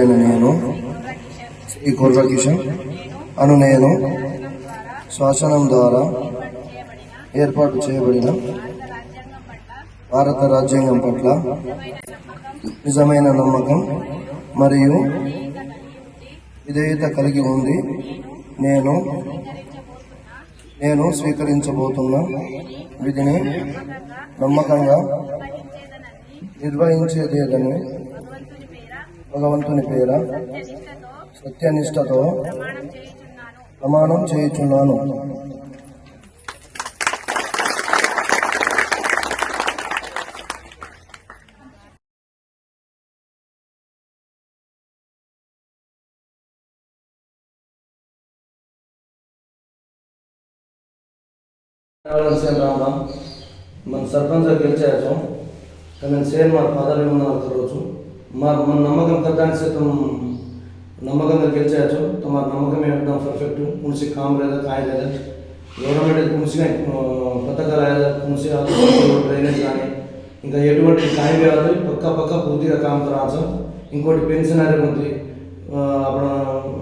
నేను. శ్రీ కుర్ర కిషన్. అను నేను. శాసనం ద్వారా ఏర్పాటు చేయబడిన భారత రాజ్యాంగం పట్ల నిజమైన నమ్మకం మరియు విధేయత కలిగి ఉంది నేను నేను స్వీకరించబోతున్న విధిని నమ్మకంగా నిర్వహించేదేదని భగవంతుని పేర సత్యనిష్టతో ప్రమాణం చేయుచున్నాను. రామ మన సర్పంచ్ గెలిచారు. కానీ సేమ్ మా ఫాదర్ ఉన్నాను ఒకరోజు మా మన నమ్మకం ప్రధానిస్తే సైతం నమ్మకంగా గెలిచాచు తమ నమ్మకం ఏంటో పర్ఫెక్ట్ మునిసి కామ్ లేదా కాయ లేదా గవర్నమెంట్ మునిసిన పథకాలు లేదా మునిసి డ్రైనేజ్ కానీ ఇంకా ఎటువంటి కాయ కాదు పక్క పక్క పూర్తిగా కామ్ రాచం ఇంకోటి పెన్షన్ అనేది మంత్రి అప్పుడు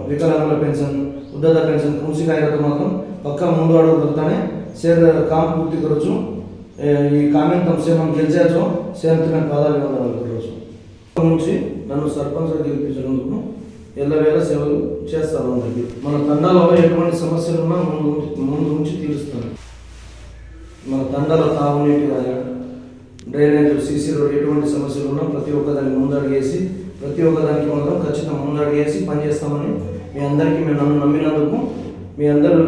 వికలాంగుల పెన్షన్ ఉద్యోగ పెన్షన్ కృషి కాయలతో మాత్రం పక్క ముందు అడుగుతానే సేర్ కామ్ పూర్తి కొరచు ఈ కామెంట్ సేమ్ మనం గెలిచాచో సేమ్ తిన పాదాలు ఉండవచ్చు నుంచి నన్ను సర్పంచ్ గెలిపించినందుకు ఎల్లవేళ సేవలు చేస్తాను అందరికీ మన తండాలో ఎటువంటి సమస్యలు ఉన్నా ముందు ముందు నుంచి తీరుస్తాను. మన తండాల తాగునీటి కానీ డ్రైనేజ్ సీసీ రోడ్ ఎటువంటి సమస్యలు ఉన్నా ప్రతి ఒక్కదాన్ని ముందడిగేసి ప్రతి ఒక్క దానికి మాత్రం ఖచ్చితంగా ముందడిగేసి పనిచేస్తామని మీ అందరికీ మేము నన్ను నమ్మినందుకు మీ అందరూ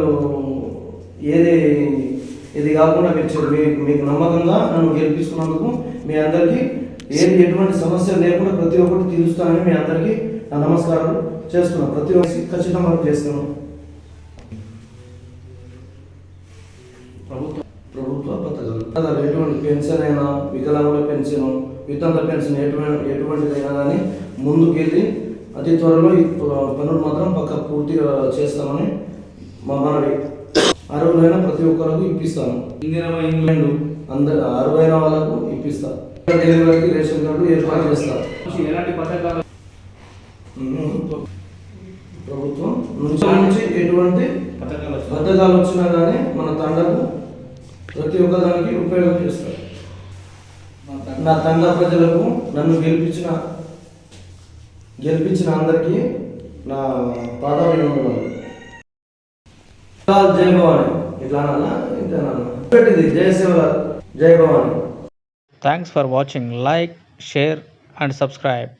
ఏది ఇది కాకుండా మీరు మీకు నమ్మకంగా నన్ను గెలిపించుకున్నందుకు మీ అందరికీ ఏది ఎటువంటి సమస్య లేకుండా ప్రతి ఒక్కటి తీరుస్తానని మీ అందరికీ నా నమస్కారాలు చేస్తున్నాను. ప్రతి ఒక్కరికి ఖచ్చితంగా వర్క్ చేస్తున్నాను ప్రభుత్వ ప్రభుత్వ పథకాలు. ఎటువంటి పెన్షన్ అయినా వికలాంగుల పెన్షన్ వితంత పెన్షన్ ఎటువంటి ఎటువంటిదైనా కానీ ముందుకెళ్ళి అతి త్వరలో ఈ పనులు మాత్రం పక్క పూర్తిగా చేస్తామని మా మనవి. అర్హులైన ప్రతి ఒక్కరికి ఇప్పిస్తాను. ఇందిరమ్మ ఇంగ్లాండ్ అందరు అర్హులైన వాళ్ళకు ఇప్పిస్తా. డెలివరీకి రేషన్ కార్డు ఏర్పాటు చేస్తా. ఎలాంటి పథకాలు? ప్రభుత్వం నుంచి ఎటువంటి పథకాలు? పథకాలు వచ్చినా కానీ మన తండకు ప్రతి ఒక్క దానికి ఉపయోగం చేస్తారు నా తండ ప్రజలకు నన్ను గెలిపించిన గెలిపించిన అందరికీ నా పాదాభివందనాలు జై భవాని. ఇట్లా అనాలా? ఇంత అనాలా? పెట్టింది. జై శివరాజ్ జై Bhavani Thanks for watching. Like, share, and subscribe.